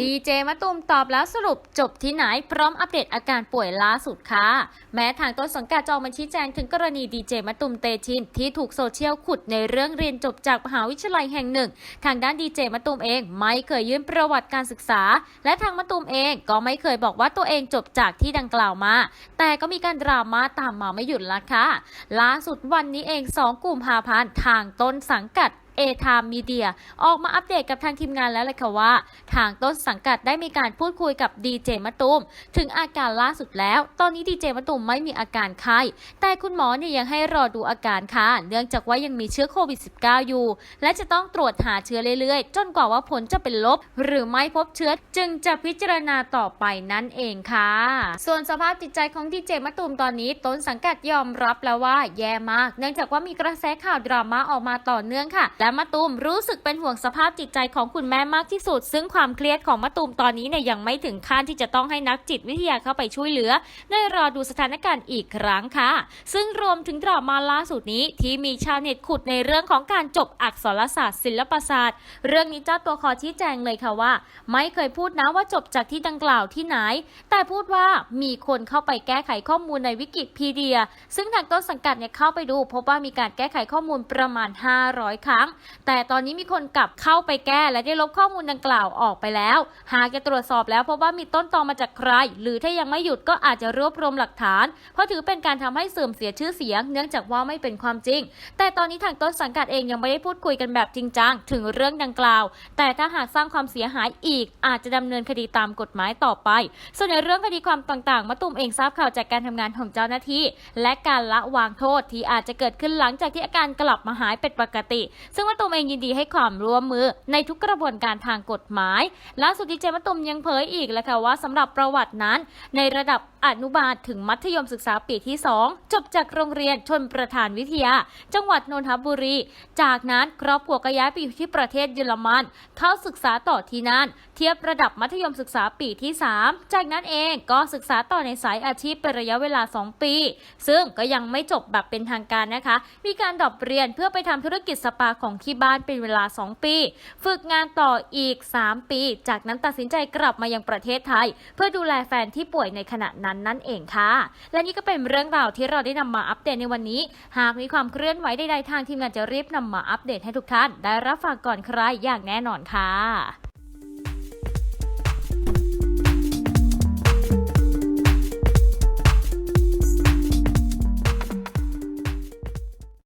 ดีเจมะตูมตอบแล้วสรุปจบที่ไหนพร้อมอัปเดตอาการป่วยล่าสุดค่ะ แม้ทางต้นสังกัดจะออกมาชี้แจงถึงกรณีดีเจมะตูมเตชิน ที่ถูกโซเชียลขุดในเรื่องเรียนจบจากมหาวิทยาลัยแห่งหนึ่ง ทางด้านดีเจมะตูมเองไม่เคยยื่นประวัติการศึกษา และทางมะตูมเองก็ไม่เคยบอกว่าตัวเองจบจากที่ดังกล่าวมา แต่ก็มีการดราม่าตามมาไม่หยุดละค่ะล่าสุดวันนี้เอง2กลุ่มภาพันทางต้นสังกัด เอทามมีเดียออกมาอัปเดตกับทางทีมงานแล้วเลยค่ะว่า ทางต้นสังกัดได้มีการพูดคุยกับดีเจมะตูมถึงอาการล่าสุดแล้ว ตอนนี้ดีเจมะตูมไม่มีอาการไข้แต่คุณหมอเนี่ยยังให้รอดูอาการค่ะ เนื่องจากว่ายังมีเชื้อโควิด -19 อยู่ และจะต้องตรวจหาเชื้อเรื่อยๆ จนกว่าว่าผลจะเป็นลบ หรือไม่พบเชื้อจึงจะพิจารณาต่อไปนั่นเองค่ะ ส่วนสภาพจิตใจของดีเจมะตูมตอนนี้ต้นสังกัดยอมรับแล้วว่าแย่มาก เนื่องจากว่ามีกระแสข่าวดราม่าออกมาต่อเนื่องค่ะและมะตูมรู้สึกเป็นห่วงสภาพจิตใจของคุณแม่มากที่สุด ซึ่งความเครียดของมะตูมตอนนี้เนี่ยยังไม่ถึงขั้นที่จะต้องให้นักจิตวิทยาเข้าไปช่วยเหลือได้รอดูสถานการณ์อีกครั้งค่ะ ซึ่งรวมถึงดราม่าล่าสุดนี้ที่มีชาวเน็ตขุดในเรื่องของการจบอักษรศาสตร์ศิลปศาสตร์ เรื่องนี้เจ้าตัวขอชี้แจงเลยค่ะว่า ไม่เคยพูดนะว่าจบจากที่ดังกล่าวที่ไหน แต่พูดว่ามีคนเข้าไปแก้ไขข้อมูลในวิกิพีเดีย ซึ่งทางต้นสังกัดเนี่ยเข้าไปดู พบว่ามีการแก้ไขข้อมูลประมาณ 500 ครั้งแต่ตอนนี้มีคนกลับเข้าไปแก้และได้ลบข้อมูลดังกล่าวออกไปแล้ว หากจะตรวจสอบแล้วพบว่ามีต้นตอมาจากใคร หรือถ้ายังไม่หยุดก็อาจจะรวบรวมหลักฐาน เพราะถือเป็นการทำให้เสื่อมเสียชื่อเสียง เนื่องจากว่าไม่เป็นความจริง แต่ตอนนี้ทางต้นสังกัดเองยังไม่ได้พูดคุยกันแบบจริงจังถึงเรื่องดังกล่าว แต่ถ้าหากสร้างความเสียหายอีก อาจจะดำเนินคดีตามกฎหมายต่อไป ส่วนในเรื่องคดีความต่างๆมะตูมเองทราบข่าวจากการทำงานของเจ้าหน้าที่ และการละวางโทษที่อาจจะเกิดขึ้นหลังจากที่อาการกลับมาหายเป็นปกติซึ่งมะตูมเองยินดีให้ความร่วมมือในทุกกระบวนการทางกฎหมายล่าสุดดีเจมะตูมยังเผยอีกแล้วค่ะว่าสำหรับประวัตินั้นในระดับอนุบาลถึงมัธยมศึกษาปีที่ 2 จบจากโรงเรียนชนประธานวิทยา จังหวัดนนทบุรี จากนั้นครอบครัวก็ย้ายไปอยู่ที่ประเทศเยอรมัน เข้าศึกษาต่อที่นั่น เทียบระดับมัธยมศึกษาปีที่ 3 จากนั้นเองก็ศึกษาต่อในสายอาชีพเป็นระยะเวลา 2 ปี ซึ่งก็ยังไม่จบแบบเป็นทางการนะคะ มีการดรอปเรียนเพื่อไปทำธุรกิจสปาของที่บ้านเป็นเวลา 2 ปี ฝึกงานต่ออีก 3 ปี จากนั้นตัดสินใจกลับมายังประเทศไทย เพื่อดูแลแฟนที่ป่วยในขณะนั้นนั่นเองค่ะ และนี่ก็เป็นเรื่องราวที่เราได้นำมาอัปเดตในวันนี้ หากมีความเคลื่อนไหวใดๆทางทีมงานจะรีบนำมาอัปเดตให้ทุกท่าน ได้รับฟังก่อนใครอย่างแน่นอนค่ะ